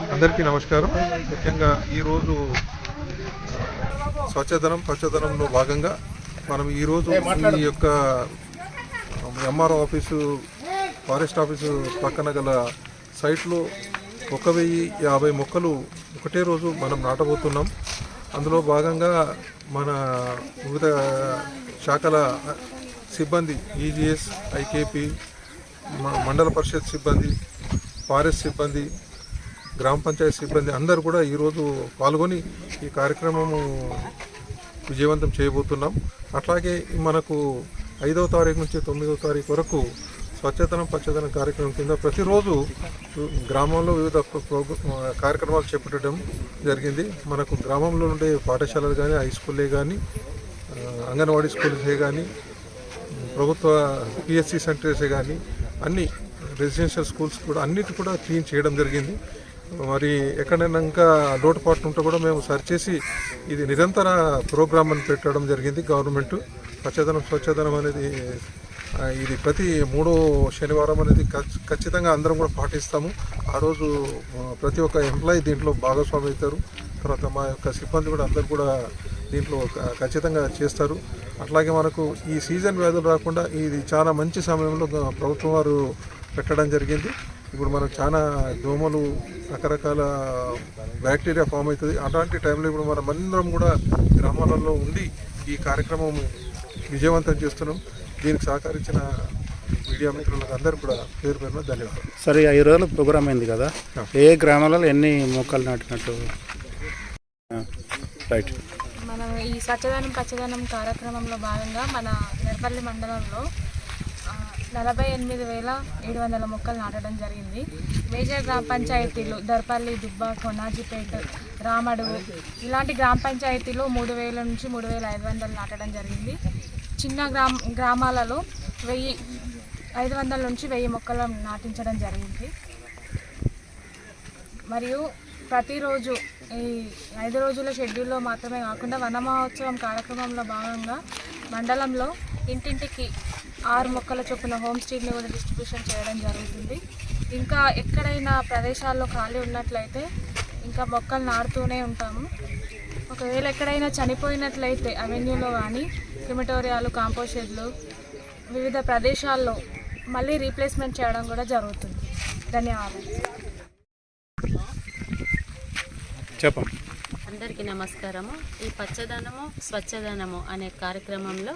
అందరికీ నమస్కారం. ముఖ్యంగా ఈరోజు స్వచ్ఛదనం పచ్చదనంలో భాగంగా మనం ఈరోజు ఈ యొక్క ఎంఆర్ఓ ఆఫీసు ఫారెస్ట్ ఆఫీసు పక్కన గల సైట్లో ఒక వెయ్యి యాభై మొక్కలు ఒకటే రోజు మనం నాటబోతున్నాం. అందులో భాగంగా మన వివిధ శాఖల సిబ్బంది ఈజీఎస్ ఐకేపీ మండల పరిషత్ సిబ్బంది ఫారెస్ట్ సిబ్బంది గ్రామ పంచాయతీ సిబ్బంది అందరూ కూడా ఈరోజు పాల్గొని ఈ కార్యక్రమము విజయవంతం చేయబోతున్నాం. అట్లాగే మనకు ఐదవ తారీఖు నుంచి తొమ్మిదవ తారీఖు వరకు స్వచ్ఛతనం పచ్చదనం కార్యక్రమం కింద ప్రతిరోజు గ్రామంలో వివిధ కార్యక్రమాలు చేపట్టడం జరిగింది. మనకు గ్రామంలో ఉండే పాఠశాలలు కానీ హై స్కూల్లే కానీ అంగన్వాడీ స్కూల్సే కానీ ప్రభుత్వ పిఎస్సి సెంటర్సే కానీ అన్ని రెసిడెన్షియల్ స్కూల్స్ కూడా అన్నిటి కూడా క్లీన్ చేయడం జరిగింది. మరి ఎక్కడైనా ఇంకా లోటుపాట్లు ఉంటే కూడా మేము సరిచేసి ఇది నిరంతర ప్రోగ్రామ్ అని పెట్టడం జరిగింది గవర్నమెంట్. స్వచ్ఛదనం స్వచ్ఛదనం అనేది ఇది ప్రతి మూడో శనివారం అనేది ఖచ్చితంగా అందరం కూడా పాటిస్తాము. ఆ రోజు ప్రతి ఒక్క ఎంప్లాయీ దీంట్లో భాగస్వామి అవుతారు. తర్వాత మా యొక్క సిబ్బంది కూడా అందరు కూడా దీంట్లో ఖచ్చితంగా చేస్తారు. అట్లాగే మనకు ఈ సీజన్ వ్యాధులు రాకుండా ఇది చాలా మంచి సమయంలో ప్రభుత్వం వారు పెట్టడం జరిగింది. ఇప్పుడు మనకు చాలా దోమలు రకరకాల బ్యాక్టీరియా ఫామ్ అవుతుంది. అలాంటి టైంలో ఇప్పుడు మనం అందరం కూడా గ్రామాలలో ఉండి ఈ కార్యక్రమం విజయవంతం చేస్తున్నాం. దీనికి సహకరించిన మీడియా మిత్రులకు అందరూ కూడా పేరు పేరున ధన్యవాదాలు. సరే ఈ ఐదు రోజుల ప్రోగ్రామ్ అయింది కదా? ఏ గ్రామాలలో ఎన్ని మొక్కలు నాటినట్టు? రైట్. మనం ఈ స్వచ్ఛదనం పచ్చదనం కార్యక్రమంలో భాగంగా మన నెరపల్లి మండలంలో నలభై ఎనిమిది వేల ఏడు వందల మొక్కలు నాటడం జరిగింది. మేజర్ గ్రామ పంచాయతీలు దర్పల్లి దుబ్బ కొనాజిపేట రామడుగు ఇలాంటి గ్రామ పంచాయతీలో మూడు వేల నుంచి మూడు వేల ఐదు వందలు నాటడం జరిగింది. చిన్న గ్రామ గ్రామాలలో వెయ్యి ఐదు వందల నుంచి వెయ్యి మొక్కలు నాటించడం జరిగింది. మరియు ప్రతిరోజు ఈ ఐదు రోజుల షెడ్యూల్లో మాత్రమే కాకుండా వన మహోత్సవం కార్యక్రమంలో భాగంగా మండలంలో ఇంటింటికి ఆరు మొక్కల చొప్పున హోమ్ స్టీని కూడా డిస్ట్రిబ్యూషన్ చేయడం జరుగుతుంది. ఇంకా ఎక్కడైనా ప్రదేశాల్లో ఖాళీ ఉన్నట్లయితే ఇంకా మొక్కలు నాటుతూనే ఉంటాము. ఒకవేళ ఎక్కడైనా చనిపోయినట్లయితే అవెన్యూలో కానీ క్రిమిటోరియాలు కాంపోస్ట్ షెడ్లు వివిధ ప్రదేశాల్లో మళ్ళీ రీప్లేస్మెంట్ చేయడం కూడా జరుగుతుంది. ధన్యవాదాలు. చెప్పండి. అందరికీ నమస్కారము. ఈ పచ్చదనము స్వచ్ఛదనము అనే కార్యక్రమంలో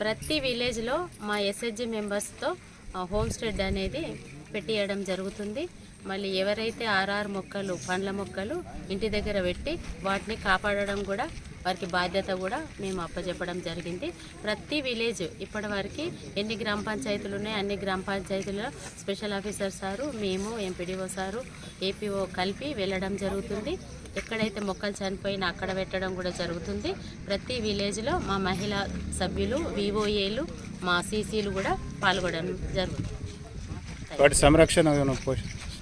ప్రతి విలేజ్లో మా ఎస్హెచ్జి మెంబర్స్తో హోమ్ స్టెడ్ అనేది పెట్టియడం జరుగుతుంది. మళ్ళీ ఎవరైతే ఆర్ఆర్ మొక్కలు పండ్ల మొక్కలు ఇంటి దగ్గర పెట్టి వాటిని కాపాడడం కూడా వారికి బాధ్యత కూడా మేము అప్పచెప్పడం జరిగింది. ప్రతి విలేజ్ ఇప్పటి వరకు ఎన్ని గ్రామ పంచాయతీలు ఉన్నాయి అన్ని గ్రామ పంచాయతీలలో స్పెషల్ ఆఫీసర్ సారు మేము ఎంపీడీఓ సారు ఏపీఓ కలిపి వెళ్ళడం జరుగుతుంది. ఎక్కడైతే మొక్కలు చనిపోయినా అక్కడ పెట్టడం కూడా జరుగుతుంది. ప్రతి విలేజ్లో మా మహిళా సభ్యులు వివోఏలు మా సీసీలు కూడా పాల్గొనడం జరుగుతుంది. వాటి సంరక్షణ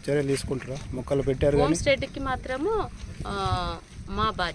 చర్యలు తీసుకుంటారా? మొక్కలు పెట్టారు హోమ్ స్టేట్కి మాత్రము మా బాధ్యత